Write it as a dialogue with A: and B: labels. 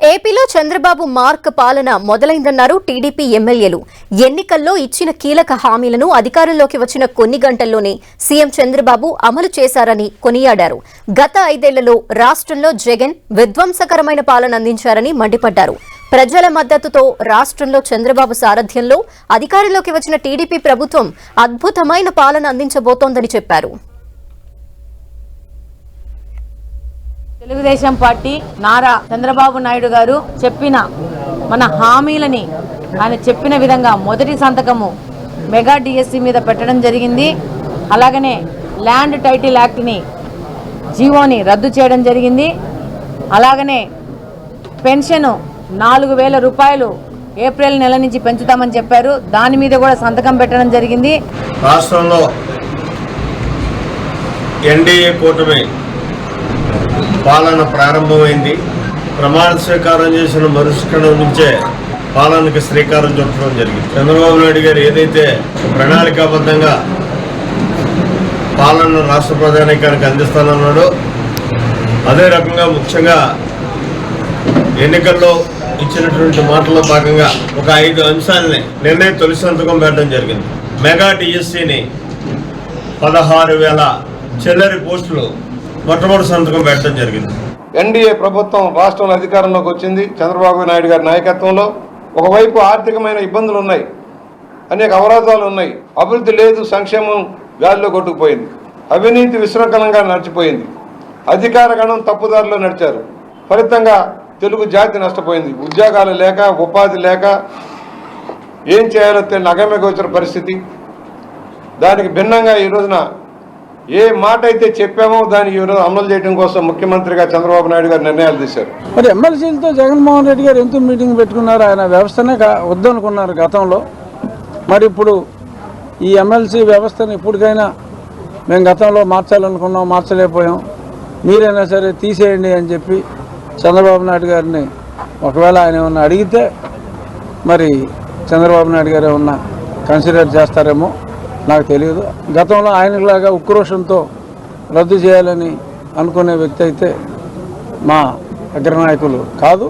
A: ఏపీలో చంద్రబాబు మార్క్ పాలన మొదలైందన్నారు టీడీపీ ఎమ్మెల్యేలు. ఎన్నికల్లో ఇచ్చిన కీలక హామీలను అధికారంలోకి వచ్చిన కొన్ని గంటల్లోనే సీఎం చంద్రబాబు అమలు చేశారని కొనియాడారు. గత ఐదేళ్ళలో రాష్ట్రంలో జగన్ విధ్వంసకరమైన పాలన అందించారని మండిపడ్డారు. ప్రజల మద్దతుతో రాష్ట్రంలో చంద్రబాబు సారథ్యంలో అధికారంలోకి వచ్చిన టీడీపీ ప్రభుత్వం అద్భుతమైన పాలన అందించబోతోందని చెప్పారు.
B: తెలుగుదేశం పార్టీ నారా చంద్రబాబు నాయుడు గారు చెప్పిన మన హామీలని ఆయన చెప్పిన విధంగా మొదటి సంతకము మెగా డిఎస్సి మీద పెట్టడం జరిగింది. అలాగనే ల్యాండ్ టైటిల్ యాక్ట్ని జీవోని రద్దు చేయడం జరిగింది. అలాగనే పెన్షన్ నాలుగు వేల రూపాయలు ఏప్రిల్ నెల నుంచి పెంచుతామని చెప్పారు. దాని మీద కూడా సంతకం పెట్టడం జరిగింది.
C: రాష్ట్రంలో ఎన్డీఏ కూటమి పాలన ప్రారంభమైంది. ప్రమాణ స్వీకారం చేసిన మరుసక్షణం నుంచే పాలనకు శ్రీకారం చుట్టడం జరిగింది. చంద్రబాబు నాయుడు గారు ఏదైతే ప్రణాళికాబద్ధంగా పాలన రాష్ట్ర ప్రధానికానికి అందిస్తానన్నాడో అదే రకంగా ముఖ్యంగా ఎన్నికల్లో ఇచ్చినటువంటి మాటల్లో భాగంగా ఒక ఐదు అంశాలని నిర్ణయం తొలి సంతకం పెట్టడం జరిగింది. మెగా టీఎస్సీని పదహారు వేల చిల్లరి పోస్టులు మొట్టమొదటి సంతకం పెట్టడం జరిగింది.
D: ఎన్డీఏ ప్రభుత్వం రాష్ట్రంలో అధికారంలోకి వచ్చింది. చంద్రబాబు నాయుడు గారి నాయకత్వంలో ఒకవైపు ఆర్థికమైన ఇబ్బందులు ఉన్నాయి. అనేక అవరోధాలు ఉన్నాయి. అభివృద్ధి లేదు సంక్షేమం గాలిలో కొట్టుకుపోయింది. అవినీతి విశృంఖలంగా నడిచిపోయింది. అధికార గణం తప్పుదారిలో నడిచారు. ఫలితంగా తెలుగు జాతి నష్టపోయింది. ఉద్యోగాలు లేక ఉపాధి లేక ఏం చేయాలో తెలియని అగమ్యగోచర పరిస్థితి. దానికి భిన్నంగా ఈ రోజున ఏ మాట అయితే చెప్పామో దాన్ని ఈ అమలు చేయడం కోసం ముఖ్యమంత్రిగా చంద్రబాబు నాయుడు గారు నిర్ణయాలు తీశారు.
E: మరి ఎమ్మెల్సీలతో జగన్మోహన్ రెడ్డి గారు ఎందుకు మీటింగ్ పెట్టుకున్నారు? ఆయన వ్యవస్థనే వద్దనుకున్నారు గతంలో. మరి ఇప్పుడు ఈ ఎమ్మెల్సీ వ్యవస్థను ఇప్పటికైనా మేము గతంలో మార్చాలనుకున్నాం మార్చలేకపోయాం. మీరైనా సరే తీసేయండి అని చెప్పి చంద్రబాబు నాయుడు గారిని ఒకవేళ ఆయన ఏమన్నా అడిగితే మరి చంద్రబాబు నాయుడు గారు ఏమన్నా కన్సిడర్ చేస్తారేమో. నాకు తెలియదు. గతంలో ఆయనలాగా ఉక్రోషంతో రద్దు చేయాలని అనుకునే వ్యక్తి అయితే మా అగ్రనాయకులు కాదు.